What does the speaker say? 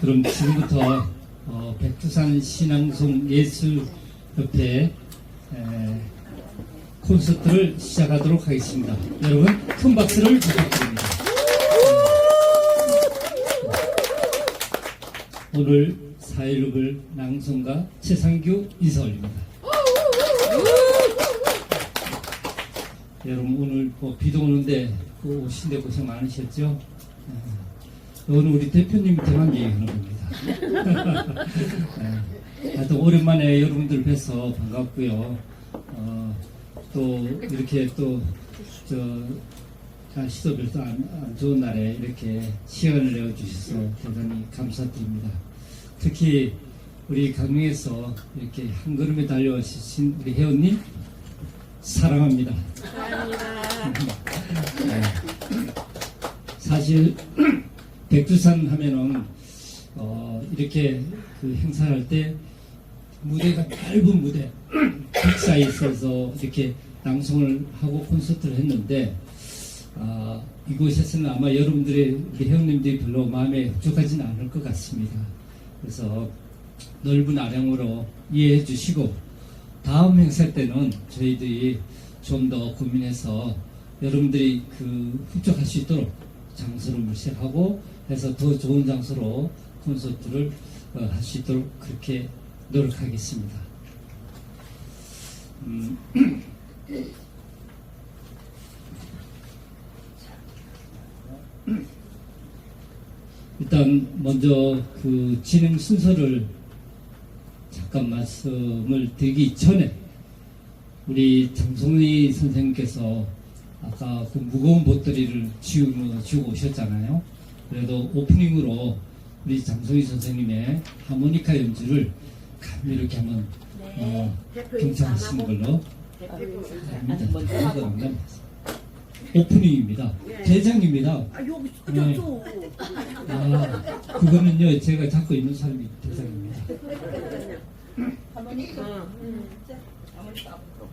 그럼 지금부터 어, 백두산 신앙송 예술협회 에, 콘서트를 시작하도록 하겠습니다. 여러분 큰 박수를 부탁드립니다. 오늘 4.16을 낭송가 최상규 인사 올립니다. 여러분 오늘 뭐 비도 오는데 그 오신데 고생 많으셨죠? 어, 오늘 우리 대표님한테만 얘기하는. 하여튼 오랜만에 여러분들 뵈서 반갑고요. 어, 또 이렇게 또저 별로 안, 안 좋은 날에 이렇게 시간을 내어주셔서 대단히 감사드립니다. 특히 우리 강릉에서 이렇게 한 걸음에 달려오신 우리 회원님 사랑합니다. 네. 사실 백두산 하면은 어, 이렇게 그 행사를 할때 무대가 넓은 무대 빅사에 있어서 이렇게 낭송을 하고 콘서트를 했는데 아, 이곳에서는 아마 여러분들의 회원님들이 별로 마음에 흡족하지는 않을 것 같습니다. 그래서 넓은 아량으로 이해해 주시고 다음 행사 때는 저희들이 좀 더 고민해서 여러분들이 그 흡족할 수 있도록 장소를 물색하고 해서 더 좋은 장소로 콘서트를 어, 할수 있도록 그렇게 노력하겠습니다. 음, 일단 먼저 그 진행 순서를 잠깐 말씀을 드리기 전에 우리 장송희 선생님께서 아까 그 무거운 보따리를 지우고 오셨잖아요. 그래도 오프닝으로 우리 장송희 선생님의 하모니카 연주를 감히 이렇게 한번 어, 경청하시는 걸로 합니다. 오프닝입니다. 대장입니다. 아 여기 네. 저 아, 그거는요, 제가 잡고 있는 사람이 대장입니다. 하모니카. 응. 하모니카 앞으로.